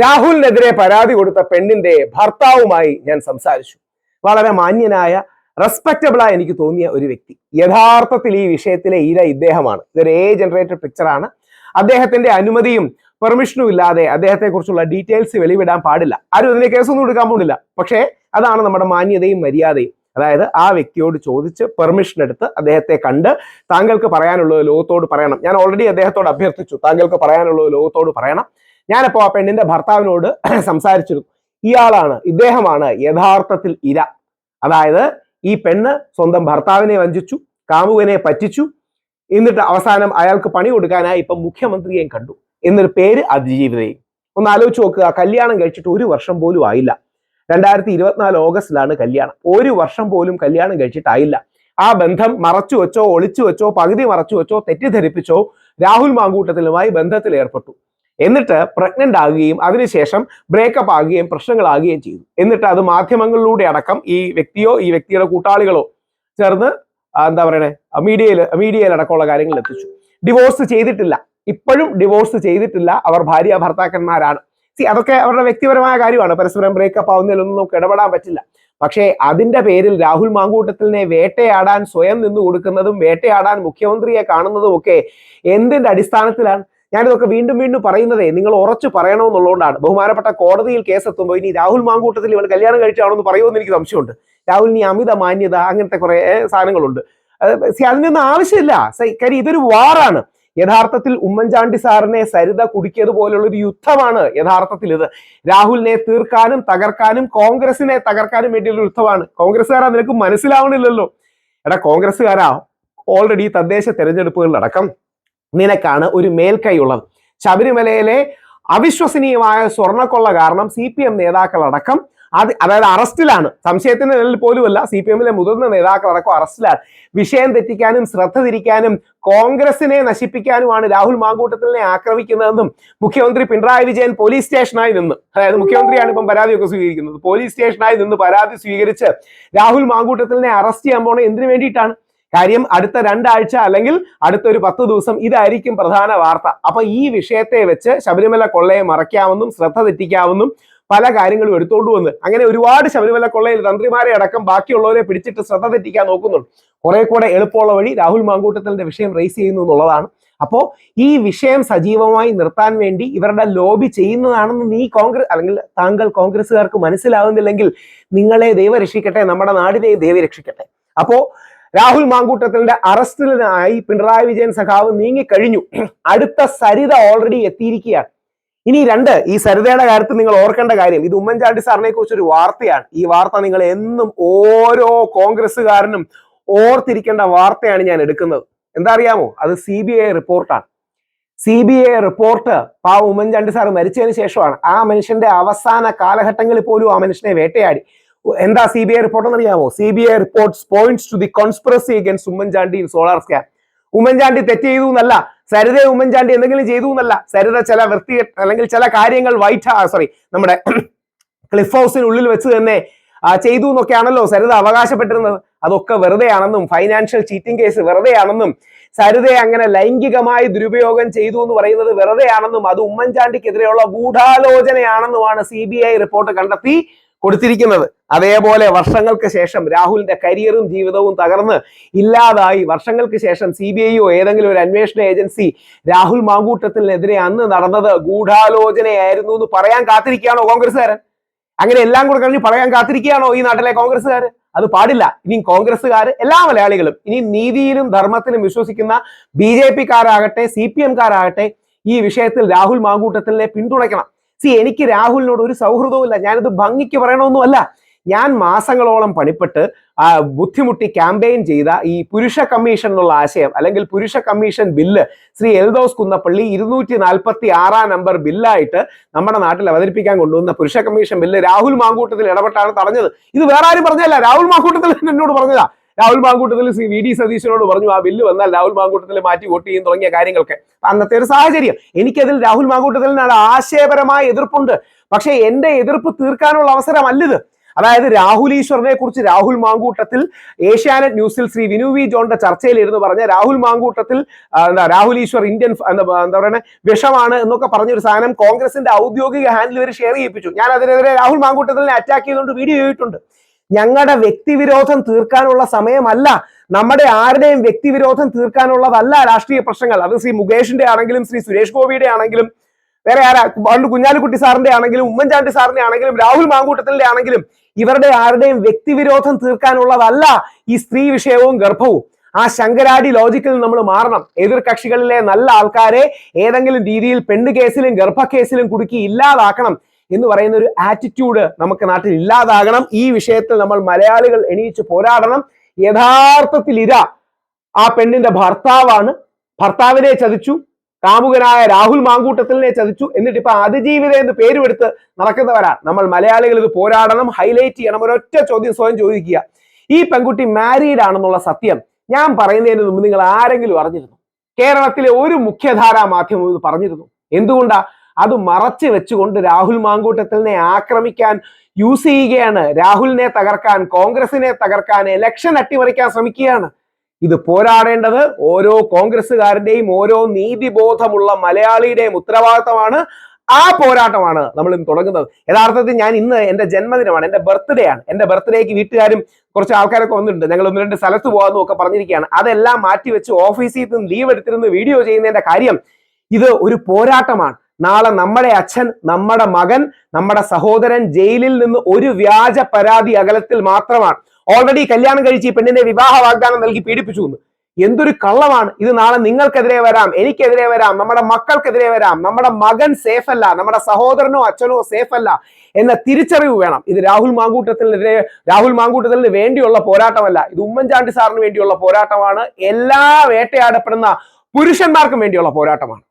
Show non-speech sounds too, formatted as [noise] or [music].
രാഹുലിനെതിരെ പരാതി കൊടുത്ത പെണ്ണിന്റെ ഭർത്താവുമായി ഞാൻ സംസാരിച്ചു. വളരെ മാന്യനായ റെസ്പെക്റ്റബിൾ ആയി എനിക്ക് തോന്നിയ ഒരു വ്യക്തി. യഥാർത്ഥത്തിൽ ഈ വിഷയത്തിലെ ഇര ഇദ്ദേഹമാണ്. ഇതൊരു എ ജനറേറ്റഡ് പിക്ചറാണ് അദ്ദേഹത്തിന്റെ അനുമതിയും പെർമിഷനും ഇല്ലാതെ അദ്ദേഹത്തെ കുറിച്ചുള്ള ഡീറ്റെയിൽസ് വെളിവിടാൻ പാടില്ല. ആരും അതിന് കേസൊന്നും എടുക്കാൻ പോകുന്നില്ല പക്ഷേ അതാണ് നമ്മുടെ മാന്യതയും മര്യാദയും. അതായത് ആ വ്യക്തിയോട് ചോദിച്ച് പെർമിഷൻ എടുത്ത് അദ്ദേഹത്തെ കണ്ട് താങ്കൾക്ക് പറയാനുള്ളത് ലോകത്തോട് പറയണം. ഞാൻ ഓൾറെഡി അദ്ദേഹത്തോട് അഭ്യർത്ഥിച്ചു. താങ്കൾക്ക് പറയാനുള്ളത് ലോകത്തോട് പറയണം. ഞാനപ്പോ ആ പെണ്ണിന്റെ ഭർത്താവിനോട് [clears throat] സംസാരിച്ചിരുന്നു. ഇയാളാണ് ഇദ്ദേഹമാണ് യഥാർത്ഥത്തിൽ ഇര. അതായത് ഈ പെണ്ണ് സ്വന്തം ഭർത്താവിനെ വഞ്ചിച്ചു കാമുകനെ പറ്റിച്ചു. എന്നിട്ട് അവസാനം അയാൾക്ക് പണി കൊടുക്കാനായി ഇപ്പൊ മുഖ്യമന്ത്രിയെയും കണ്ടു. എന്നൊരു പേര് അതിജീവിതയും ഒന്ന് ആലോചിച്ച് നോക്കുക കല്യാണം കഴിച്ചിട്ട് ഒരു വർഷം പോലും ആയില്ല. രണ്ടായിരത്തി ഇരുപത്തിനാല് ഓഗസ്റ്റിലാണ് കല്യാണം. ഒരു വർഷം പോലും കല്യാണം കഴിച്ചിട്ടായില്ല. ആ ബന്ധം മറച്ചു വെച്ചോ ഒളിച്ചു വെച്ചോ പകുതി മറച്ചു വെച്ചോ തെറ്റിദ്ധരിപ്പിച്ചോ രാഹുൽ മാങ്കൂട്ടത്തിലുമായി ബന്ധത്തിൽ ഏർപ്പെട്ടു എന്നിട്ട് പ്രഗ്നന്റ് ആകുകയും അതിനുശേഷം ബ്രേക്കപ്പ് ആകുകയും പ്രശ്നങ്ങളാകുകയും ചെയ്തു. എന്നിട്ട് അത് മാധ്യമങ്ങളിലൂടെ അടക്കം ഈ വ്യക്തിയോ ഈ വ്യക്തിയുടെ കൂട്ടാളികളോ ചേർന്ന് എന്താ പറയണേ മീഡിയയിൽ മീഡിയയിൽ അടക്കമുള്ള കാര്യങ്ങൾ എത്തിച്ചു. ഡിവോഴ്സ് ചെയ്തിട്ടില്ല. ഇപ്പോഴും ഡിവോഴ്സ് ചെയ്തിട്ടില്ല. അവർ ഭാര്യ ഭർത്താക്കന്മാരാണ്. സി അതൊക്കെ അവരുടെ വ്യക്തിപരമായ കാര്യമാണ്. പരസ്പരം ബ്രേക്കപ്പ് ആവുന്നതിലൊന്നും നമുക്ക് ഇടപെടാൻ പറ്റില്ല. പക്ഷേ അതിന്റെ പേരിൽ രാഹുൽ മാങ്കൂട്ടത്തിനെ വേട്ടയാടാൻ സ്വയം നിന്ന് കൊടുക്കുന്നതും വേട്ടയാടാൻ മുഖ്യമന്ത്രിയെ കാണുന്നതും ഒക്കെ എന്തിന്റെ അടിസ്ഥാനത്തിലാണ്? ഞാനിതൊക്കെ വീണ്ടും വീണ്ടും പറയുന്നതേ നിങ്ങൾ ഉറച്ചു പറയണമെന്നുള്ളതുകൊണ്ടാണ്. ബഹുമാനപ്പെട്ട കോടതിയിൽ കേസ് എത്തുമ്പോൾ ഇനി രാഹുൽ മാങ്കൂട്ടത്തിൽ ഇവൾ കല്യാണം കഴിച്ചാണോ എന്ന് പറയുമെന്ന് എനിക്ക് സംശയമുണ്ട്. രാഹുൽ നീ അമിത മാന്യത അങ്ങനത്തെ കുറെ സാധനങ്ങളുണ്ട്. അത് അതിനൊന്നും ആവശ്യമില്ല. കാര്യം ഇതൊരു വാറാണ്. യഥാർത്ഥത്തിൽ ഉമ്മൻചാണ്ടി സാറിനെ സരിത കുടിക്കിയത് പോലുള്ള ഒരു യുദ്ധമാണ് യഥാർത്ഥത്തിൽ ഇത്. രാഹുലിനെ തീർക്കാനും തകർക്കാനും കോൺഗ്രസിനെ തകർക്കാനും വേണ്ടിയുള്ള യുദ്ധമാണ്. കോൺഗ്രസ്സുകാരാ നിനക്ക് മനസ്സിലാവണില്ലല്ലോ. എടാ കോൺഗ്രസ്സുകാരാ ഓൾറെഡി തദ്ദേശ തെരഞ്ഞെടുപ്പുകളിലടക്കം നിനക്കാണ് ഒരു മേൽക്കൈ ഉള്ളത് ശബരിമലയിലെ അവിശ്വസനീയമായ സ്വർണക്കൊള്ള കാരണം സി പി എം നേതാക്കളടക്കം അത് അതായത് അറസ്റ്റിലാണ്. സംശയത്തിന്റെ നിലയിൽ പോലുമല്ല സി പി എമ്മിലെ മുതിർന്ന നേതാക്കളടക്കം അറസ്റ്റിലാണ്. വിഷയം തെറ്റിക്കാനും ശ്രദ്ധ തിരിക്കാനും കോൺഗ്രസിനെ നശിപ്പിക്കാനുമാണ് രാഹുൽ മാങ്കൂട്ടത്തിനെ ആക്രമിക്കുന്നതെന്നും മുഖ്യമന്ത്രി പിണറായി വിജയൻ പോലീസ് സ്റ്റേഷനായി നിന്ന് അതായത് മുഖ്യമന്ത്രിയാണ് ഇപ്പം പരാതിയൊക്കെ സ്വീകരിക്കുന്നത് പോലീസ് സ്റ്റേഷനായി നിന്ന് പരാതി സ്വീകരിച്ച് രാഹുൽ മാങ്കൂട്ടത്തിനെ അറസ്റ്റ് ചെയ്യാൻ പോണ എന്തിനു വേണ്ടിയിട്ടാണ്? കാര്യം അടുത്ത രണ്ടാഴ്ച അല്ലെങ്കിൽ അടുത്ത ഒരു പത്ത് ദിവസം ഇതായിരിക്കും പ്രധാന വാർത്ത. അപ്പൊ ഈ വിഷയത്തെ വെച്ച് ശബരിമല കൊള്ളയെ മറയ്ക്കാമെന്നും ശ്രദ്ധ തെറ്റിക്കാമെന്നും പല കാര്യങ്ങളും എടുത്തോണ്ട് വന്ന്. അങ്ങനെ ഒരുപാട് ശബരിമല കൊള്ളയിൽ തന്ത്രിമാരെ അടക്കം ബാക്കിയുള്ളവരെ പിടിച്ചിട്ട് ശ്രദ്ധ തെറ്റിക്കാൻ നോക്കുന്നുണ്ട്. കുറെ കൂടെ എളുപ്പമുള്ള വഴി രാഹുൽ മാങ്കൂട്ടത്തിന്റെ വിഷയം റേസ് ചെയ്യുന്നു എന്നുള്ളതാണ്. അപ്പോ ഈ വിഷയം സജീവമായി നിർത്താൻ വേണ്ടി ഇവരുടെ ലോബി ചെയ്യുന്നതാണെന്ന് നീ കോൺഗ്രസ് അല്ലെങ്കിൽ താങ്കൾ കോൺഗ്രസ്സുകാർക്ക് മനസ്സിലാവുന്നില്ലെങ്കിൽ നിങ്ങളെ ദൈവം രക്ഷിക്കട്ടെ നമ്മുടെ നാടിനെയും ദൈവം രക്ഷിക്കട്ടെ അപ്പോ രാഹുൽ മാങ്കൂട്ടത്തിന്റെ അറസ്റ്റിനായി പിണറായി വിജയൻ സഖാവ് നീങ്ങിക്കഴിഞ്ഞു അടുത്ത സരിത ഓൾറെഡി എത്തിയിരിക്കുകയാണ്. ഇനി രണ്ട് ഈ സരിതയുടെ കാര്യത്തിൽ നിങ്ങൾ ഓർക്കേണ്ട കാര്യം ഇത് ഉമ്മൻചാണ്ടി സാറിനെ കുറിച്ച് ഒരു വാർത്തയാണ്. ഈ വാർത്ത നിങ്ങൾ എന്നും ഓരോ കോൺഗ്രസ്സുകാരനും ഓർത്തിരിക്കേണ്ട വാർത്തയാണ് ഞാൻ എടുക്കുന്നത്. എന്താ അറിയാമോ അത് സി ബി ഐ റിപ്പോർട്ടാണ്. സി ബി ഐ റിപ്പോർട്ട് ആ ഉമ്മൻചാണ്ടി സാർ മരിച്ചതിന് ശേഷമാണ്. ആ മനുഷ്യന്റെ അവസാന കാലഘട്ടങ്ങളിൽ പോലും ആ മനുഷ്യനെ വേട്ടയാടി. എന്താ സി ബി ഐ റിപ്പോർട്ട് എന്ന് അറിയാമോ? C B I reports points to the conspiracy against Oommen Chandy in solar scam Oommen Chandy തെറ്റ് ചെയ്തു എന്നല്ല സരിത ഉമ്മൻചാണ്ടി എന്തെങ്കിലും ചെയ്തു എന്നല്ല. സരിത ചില വൃത്തി അല്ലെങ്കിൽ ചില കാര്യങ്ങൾ വൈറ്റ് സോറി നമ്മുടെ [clears throat] ക്ലിഫ് ഹൗസിനുള്ളിൽ വെച്ച് തന്നെ ചെയ്തു എന്നൊക്കെയാണല്ലോ സരിത അവകാശപ്പെട്ടിരുന്നത്. അതൊക്കെ വെറുതെയാണെന്നും ഫൈനാൻഷ്യൽ ചീറ്റിംഗ് കേസ് വെറുതെയാണെന്നും സരിതയെ അങ്ങനെ ലൈംഗികമായി ദുരുപയോഗം ചെയ്തു എന്ന് പറയുന്നത് വെറുതെയാണെന്നും അത് ഉമ്മൻചാണ്ടിക്കെതിരെയുള്ള ഗൂഢാലോചനയാണെന്നുമാണ് സി ബി ഐ റിപ്പോർട്ട് കണ്ടെത്തി കൊടുത്തിരിക്കുന്നത്. അതേപോലെ വർഷങ്ങൾക്ക് ശേഷം രാഹുലിന്റെ കരിയറും ജീവിതവും തകർന്ന് ഇല്ലാതായി. വർഷങ്ങൾക്ക് ശേഷം സി ബി ഐയോ ഏതെങ്കിലും ഒരു അന്വേഷണ ഏജൻസി രാഹുൽ മാങ്കൂട്ടത്തിനെതിരെ അന്ന് നടന്നത് ഗൂഢാലോചനയായിരുന്നു എന്ന് പറയാൻ കാത്തിരിക്കുകയാണോ കോൺഗ്രസ്സുകാരൻ? അങ്ങനെ എല്ലാം കൂടെ കഴിഞ്ഞ് പറയാൻ കാത്തിരിക്കുകയാണോ ഈ നാട്ടിലെ കോൺഗ്രസ്സുകാർ അത് പാടില്ല. ഇനി കോൺഗ്രസ്സുകാർ എല്ലാ മലയാളികളും ഇനി നീതിയിലും ധർമ്മത്തിലും വിശ്വസിക്കുന്ന ബി ജെ പിക്കാരാകട്ടെ സി പി എംകാരാകട്ടെ ഈ വിഷയത്തിൽ രാഹുൽ മാങ്കൂട്ടത്തിനെ പിന്തുണയ്ക്കണം. സി എനിക്ക് രാഹുലിനോട് ഒരു സൗഹൃദവുമില്ല. ഞാനിത് ഭംഗിക്ക് പറയണമെന്നുമല്ല. ഞാൻ മാസങ്ങളോളം പണിപ്പെട്ട് ബുദ്ധിമുട്ടി ക്യാമ്പയിൻ ചെയ്ത ഈ പുരുഷ കമ്മീഷൻ എന്നുള്ള ആശയം അല്ലെങ്കിൽ പുരുഷ കമ്മീഷൻ ബില്ല് ശ്രീ എൽദോസ് കുന്നപ്പള്ളി ഇരുന്നൂറ്റി നാൽപ്പത്തി ആറാം നമ്പർ ബില്ലായിട്ട് നമ്മുടെ നാട്ടിൽ അവതരിപ്പിക്കാൻ കൊണ്ടുവന്ന പുരുഷ കമ്മീഷൻ ബില്ല് രാഹുൽ മാങ്കൂട്ടത്തിൽ ഇടപെട്ടാണ് തടഞ്ഞത്. ഇത് വേറെ ആരും പറഞ്ഞല്ല രാഹുൽ മാങ്കൂട്ടത്തിൽ എന്നോട് പറഞ്ഞതാ. രാഹുൽ മാങ്കൂട്ടത്തിൽ വി ഡി സതീശനോട് പറഞ്ഞു ആ ബില്ല് വന്നാൽ രാഹുൽ മാങ്കൂട്ടത്തിൽ മാറ്റി വോട്ട് ചെയ്യും തുടങ്ങിയ കാര്യങ്ങളൊക്കെ. അന്നത്തെ ഒരു സാഹചര്യം. എനിക്കതിൽ രാഹുൽ മാങ്കൂട്ടത്തിലിനാണ് ആശയപരമായ എതിർപ്പുണ്ട്. പക്ഷേ എന്റെ എതിർപ്പ് തീർക്കാനുള്ള അവസരമല്ലിത്. അതായത് രാഹുൽ ഈശ്വറിനെ കുറിച്ച് രാഹുൽ മാങ്കൂട്ടത്തിൽ ഏഷ്യാനെറ്റ് ന്യൂസിൽ ശ്രീ വിനു വി ജോണിന്റെ ചർച്ചയിൽ ഇരുന്ന് പറഞ്ഞ രാഹുൽ മാങ്കൂട്ടത്തിൽ എന്താ രാഹുൽ ഈശ്വർ ഇന്ത്യൻ എന്താ എന്താ പറയുക വിഷമാണ് എന്നൊക്കെ പറഞ്ഞൊരു സാധനം കോൺഗ്രസിന്റെ ഔദ്യോഗിക ഹാൻഡിൽ ഇവർ ഷെയർ ചെയ്യിപ്പിച്ചു. ഞാൻ അതിനെതിരെ രാഹുൽ മാങ്കൂട്ടത്തിനെ അറ്റാക്ക് ചെയ്തുകൊണ്ട് വീഡിയോ ചെയ്തിട്ടുണ്ട് ഞങ്ങളുടെ വ്യക്തിവിരോധം തീർക്കാനുള്ള സമയമല്ല. നമ്മുടെ ആരുടെയും വ്യക്തിവിരോധം തീർക്കാനുള്ളതല്ല രാഷ്ട്രീയ പ്രശ്നങ്ങൾ. അത് ശ്രീ മുകേഷിന്റെ ആണെങ്കിലും ശ്രീ സുരേഷ് ഗോപിയുടെ ആണെങ്കിലും വേറെ ആരാ? പണ്ട് കുഞ്ഞാലിക്കുട്ടി സാറിന്റെ ആണെങ്കിലും ഉമ്മൻചാണ്ടി സാറിന്റെ ആണെങ്കിലും രാഹുൽ മാങ്കൂട്ടത്തിന്റെ ആണെങ്കിലും ഇവരുടെ ആരുടെയും വ്യക്തിവിരോധം തീർക്കാനുള്ളതല്ല ഈ സ്ത്രീ വിഷയവും ഗർഭവും. ആ ശങ്കരാടി ലോജിക്കിൽ നമ്മൾ മാറണം. എതിർ കക്ഷികളിലെ നല്ല ആൾക്കാരെ ഏതെങ്കിലും രീതിയിൽ പെണ്ണ് കേസിലും ഗർഭ കേസിലും കുടുക്കി ഇല്ലാതാക്കണം. എന്ന് പറയുന്ന ഒരു ആറ്റിറ്റ്യൂഡ് നമുക്ക് നാട്ടിൽ ഇല്ലാതാകണം. ഈ വിഷയത്തിൽ നമ്മൾ മലയാളികൾ എണീച്ച് പോരാടണം. യഥാർത്ഥത്തിൽ ഇര ആ പെണ്ണിന്റെ ഭർത്താവാണ്. ഭർത്താവിനെ ചതിച്ചു. കാമുകനായ രാഹുൽ മാങ്കൂട്ടത്തിലിനെ ചതിച്ചു. എന്നിട്ട് ഇപ്പൊ അതിജീവിത എന്ന് പേരുമെടുത്ത് നടക്കുന്നവരാ. നമ്മൾ മലയാളികൾ ഇത് പോരാടണം ഹൈലൈറ്റ് ചെയ്യണം ഒരൊറ്റ ചോദ്യം സ്വയം ചോദിക്കുക. ഈ പെൺകുട്ടി മാരീഡ് ആണെന്നുള്ള സത്യം ഞാൻ പറയുന്നതിന് മുമ്പ് നിങ്ങൾ ആരെങ്കിലും അറിഞ്ഞിരുന്നു? കേരളത്തിലെ ഒരു മുഖ്യധാരാ മാധ്യമം ഇത് പറഞ്ഞിരുന്നു. എന്തുകൊണ്ടാ? അത് മറച്ചു വെച്ചുകൊണ്ട് രാഹുൽ മാങ്കൂട്ടത്തിനെ ആക്രമിക്കാൻ യൂസ് ചെയ്യുകയാണ്. രാഹുലിനെ തകർക്കാൻ കോൺഗ്രസിനെ തകർക്കാൻ ഇലക്ഷൻ അട്ടിമറിക്കാൻ ശ്രമിക്കുകയാണ്. ഇത് പോരാടേണ്ടത് ഓരോ കോൺഗ്രസ്സുകാരന്റെയും ഓരോ നീതിബോധമുള്ള മലയാളിയുടെയും ഉത്തരവാദിത്തമാണ്. ആ പോരാട്ടമാണ് നമ്മൾ ഇന്ന് തുടങ്ങുന്നത്. യഥാർത്ഥത്തിൽ ഞാൻ ഇന്ന് എന്റെ ജന്മദിനമാണ് എന്റെ ബർത്ത്ഡേ ആണ്. എന്റെ ബർത്ത്ഡേക്ക് വീട്ടുകാരും കുറച്ച് ആൾക്കാരൊക്കെ വന്നിട്ടുണ്ട്. ഞങ്ങൾ ഒന്ന് രണ്ട് സ്ഥലത്ത് പോകാമെന്നും ഒക്കെ പറഞ്ഞിരിക്കുകയാണ്. അതെല്ലാം മാറ്റി വെച്ച് ഓഫീസിൽ നിന്ന് ലീവ് എടുത്തിരുന്ന് വീഡിയോ ചെയ്യുന്നതിന്റെ കാര്യം ഇത് ഒരു പോരാട്ടമാണ്. നാളെ നമ്മുടെ അച്ഛൻ നമ്മുടെ മകൻ നമ്മുടെ സഹോദരൻ ജയിലിൽ നിന്ന് ഒരു വ്യാജ പരാതി അകലത്തിൽ മാത്രമാണ്. ഓൾറെഡി കല്യാണം കഴിച്ച് ഈ പെണ്ണിനെ വിവാഹ വാഗ്ദാനം നൽകി പീഡിപ്പിച്ചു എന്ന്. എന്തൊരു കള്ളമാണ്. ഇത് നാളെ നിങ്ങൾക്കെതിരെ വരാം എനിക്കെതിരെ വരാം നമ്മുടെ മക്കൾക്കെതിരെ വരാം നമ്മുടെ മകൻ സേഫ് അല്ല നമ്മുടെ സഹോദരനോ അച്ഛനോ സേഫ് അല്ല എന്ന തിരിച്ചറിവ് വേണം. ഇത് രാഹുൽ മാങ്കൂട്ടത്തിനെതിരെ രാഹുൽ മാങ്കൂട്ടത്തിന് വേണ്ടിയുള്ള പോരാട്ടമല്ല. ഇത് ഉമ്മൻചാണ്ടി സാറിന് വേണ്ടിയുള്ള പോരാട്ടമാണ്. എല്ലാ വേട്ടയാടപ്പെടുന്ന പുരുഷന്മാർക്കും വേണ്ടിയുള്ള പോരാട്ടമാണ്.